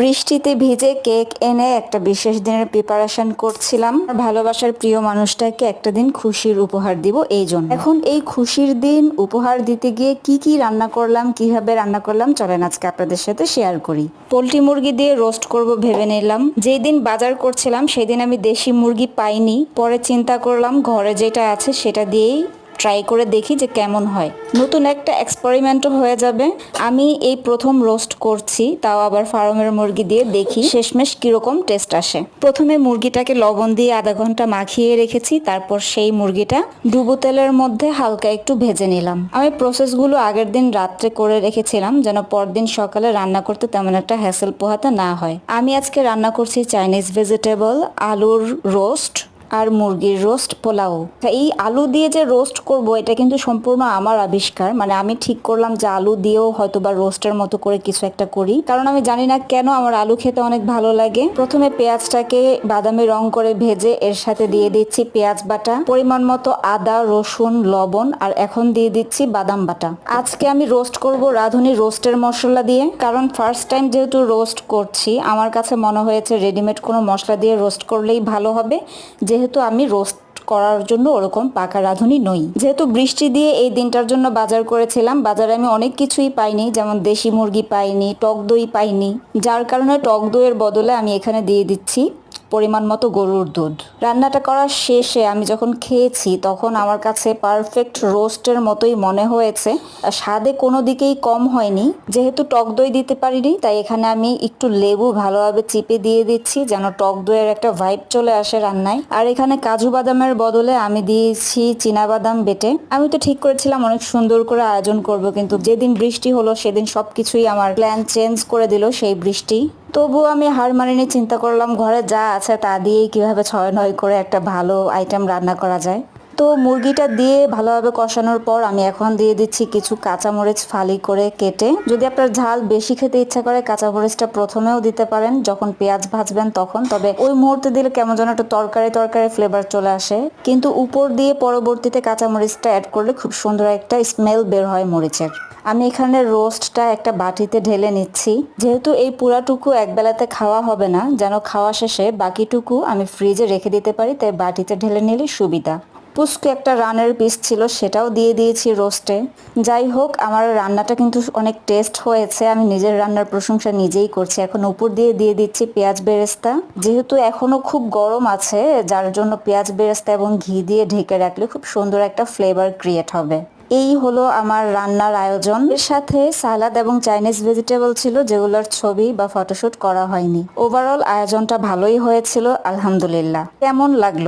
বৃষ্টিতে ভিজে কেক এনে একটা বিশেষ দিনের প্রিপারেশন করছিলাম। ভালোবাসার প্রিয় মানুষটাকে একটা দিন খুশির উপহার দিব এই জন্য। এখন এই খুশির দিন উপহার দিতে গিয়ে কি কি রান্না করলাম, কীভাবে রান্না করলাম, চলেন আজকে আপনাদের সাথে শেয়ার করি। পোলট্রি মুরগি দিয়ে রোস্ট করব ভেবে নিলাম। যেই দিন বাজার করছিলাম, সেই দিন আমি দেশি মুরগি পাইনি। পরে চিন্তা করলাম, ঘরে যেটা আছে সেটা দিয়েই ট্রাই করে দেখি যে কেমন হয়। নতুন একটা এক্সপেরিমেন্টও হয়ে যাবে। আমি এই প্রথম রোস্ট করছি, তাও আবার ফার্মের মুরগি দিয়ে দেখি শেষমেশ কীরকম টেস্ট আসে। প্রথমে মুরগিটাকে লবণ দিয়ে আধা ঘণ্টা মাখিয়ে রেখেছি, তারপর সেই মুরগিটা ডুবো তেলের মধ্যে হালকা একটু ভেজে নিলাম। আমি প্রসেসগুলো আগের দিন রাত্রে করে রেখেছিলাম, যেন পরদিন সকালে রান্না করতে তেমন একটা হ্যাসেল পোহাতে না হয়। আমি আজকে রান্না করছি চাইনিজ ভেজিটেবল আলুর রোস্ট আর মুরগির রোস্ট পোলাও। এই আলু দিয়ে যে রোস্ট করব, এটা কিন্তু সম্পূর্ণ আমার আবিষ্কার। মানে আমি ঠিক করলাম যে আলু দিয়েও হয়তো বা রোস্টের মতো করে কিছু একটা করি। কারণ আমি জানি না কেন আমার আলু খেতে অনেক ভালো লাগে। প্রথমে পেঁয়াজটাকে বাদামি রং করে ভেজে এর সাথে দিয়ে দিচ্ছি পেঁয়াজ বাটা, পরিমাণ মতো আদা, রসুন, লবণ, আর এখন দিয়ে দিচ্ছি বাদাম বাটা। আজকে আমি রোস্ট করব রাঁধুনি রোস্টের মশলা দিয়ে। কারণ ফার্স্ট টাইম যেহেতু রোস্ট করছি, আমার কাছে মনে হয়েছে রেডিমেড কোনো মশলা দিয়ে রোস্ট করলেই ভালো হবে। যেহেতু আমি রোস্ট করার জন্য ওরকম পাকা রাঁধুনি নই। যেহেতু বৃষ্টি দিয়ে এই দিনটার জন্য বাজার করেছিলাম, বাজারে আমি অনেক কিছুই পাইনি, যেমন দেশি মুরগি পাইনি, টক দই পাইনি। যার কারণে টক দইয়ের বদলে আমি এখানে দিয়ে দিচ্ছি। পরিমাণ মতো গরুর দুধ। রান্নাটা করার শেষে আমি যখন খেয়েছি, তখন আমার কাছে পারফেক্ট রোস্টের মতোই মনে হয়েছে। স্বাদে কোনো দিকেই কম হয়নি। যেহেতু টক দই দিতে পারিনি, তাই এখানে আমি একটু লেবু ভালোভাবে চিপে দিয়ে দিচ্ছি, যেন টক দইয়ের একটা ভাইব চলে আসে রান্নায়। আর এখানে কাজু বাদামের বদলে আমি দিয়েছি বাদাম বেটে। আমি তো ঠিক করেছিলাম, অনেক সুন্দর করে আয়োজন করব, কিন্তু যেদিন বৃষ্টি হলো, সেদিন সবকিছুই আমার প্ল্যান চেঞ্জ করে দিল সেই বৃষ্টি। তবু আমি হার মানিনি, চিন্তা করলাম ঘরে যা আছে তা দিয়েই কীভাবে ছয় নয় করে একটা ভালো আইটেম রান্না করা যায়। তো মুরগিটা দিয়ে ভালোভাবে কষানোর পর আমি এখন দিয়ে দিচ্ছি কিছু কাঁচামরিচ ফালি করে কেটে। যদি আপনার ঝাল বেশি খেতে ইচ্ছা করে কাঁচামরিচটা প্রথমেও দিতে পারেন, যখন পেঁয়াজ ভাজবেন তখন। তবে ওই মুহূর্তে দিলে কেমন যেন একটা তরকারি তরকারি ফ্লেভার চলে আসে। কিন্তু উপর দিয়ে পরবর্তীতে কাঁচামরিচটা অ্যাড করলে খুব সুন্দর একটা স্মেল বের হয় মরিচের। আমি এখানে রোস্টটা একটা বাটিতে ঢেলে নিচ্ছি। যেহেতু এই পুরাটুকু এক বেলাতে খাওয়া হবে না, যেন খাওয়া শেষে বাকিটুকু আমি ফ্রিজে রেখে দিতে পারি, তাই বাটিতে ঢেলে নিলে সুবিধা। পুস্কু একটা রানের পিস ছিল, সেটাও দিয়ে দিয়েছি রোস্টে যাই হোক, আমার রান্নাটা কিন্তু অনেক টেস্ট হয়েছে, আমি নিজের রান্নার প্রশংসা নিজেই করছি। এখন উপর দিয়ে দিয়ে দিচ্ছি পেঁয়াজ বেরেস্তা। যেহেতু এখনও খুব গরম আছে, যার জন্য পেঁয়াজ বেরেস্তা এবং ঘি দিয়ে ঢেকে রাখলে খুব সুন্দর একটা ফ্লেভার ক্রিয়েট হবে। এই হলো আমার রান্নার আয়োজন। এর সাথে সালাদ এবং চাইনিজ ভেজিটেবল ছিল, যেগুলোর ছবি বা ফটোশুট করা হয়নি। ওভারঅল আয়োজনটা ভালোই হয়েছিল, আলহামদুলিল্লাহ। কেমন লাগল?